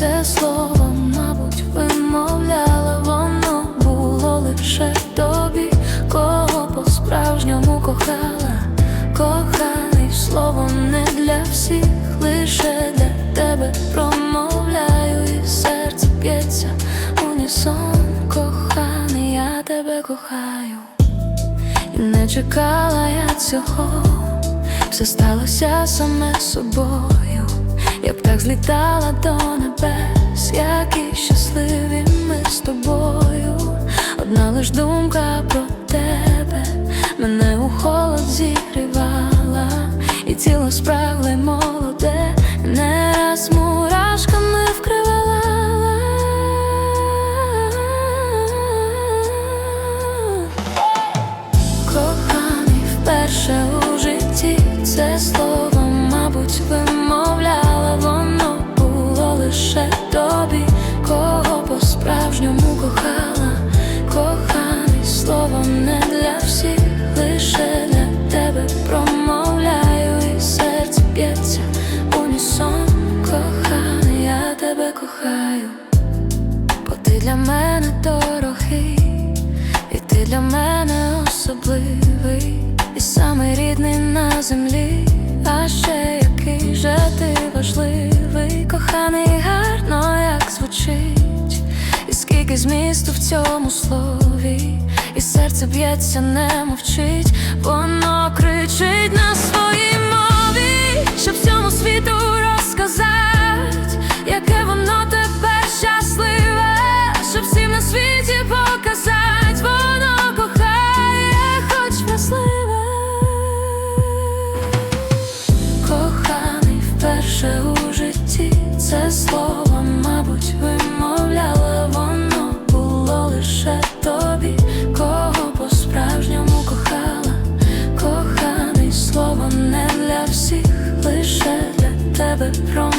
це слово, мабуть, вимовляла, воно. Було лише тобі, кого по-справжньому кохала, коханий словом не для всіх, лише для тебе промовляю, і серце б'ється унісон, коханий, я тебе кохаю. І не чекала я цього, все сталося саме собою. Я б так злітала до небес, щасливі ми з тобою. Одна лиш думка про тебе мене у холод зігрівала, і тіло спрагле й молоде, не раз мурашками вкривала. Коханий вперше кохаю, бо ти для мене дорогий. І ти для мене особливий, і самий рідний на землі, а ще який же ти важливий, коханий гарно, як звучить, і скільки змісту в цьому слові, і серце б'ється, не мовчить, воно кричить на своїй мові, щоб всьому світу розказать, яке воно тепер всіх, лише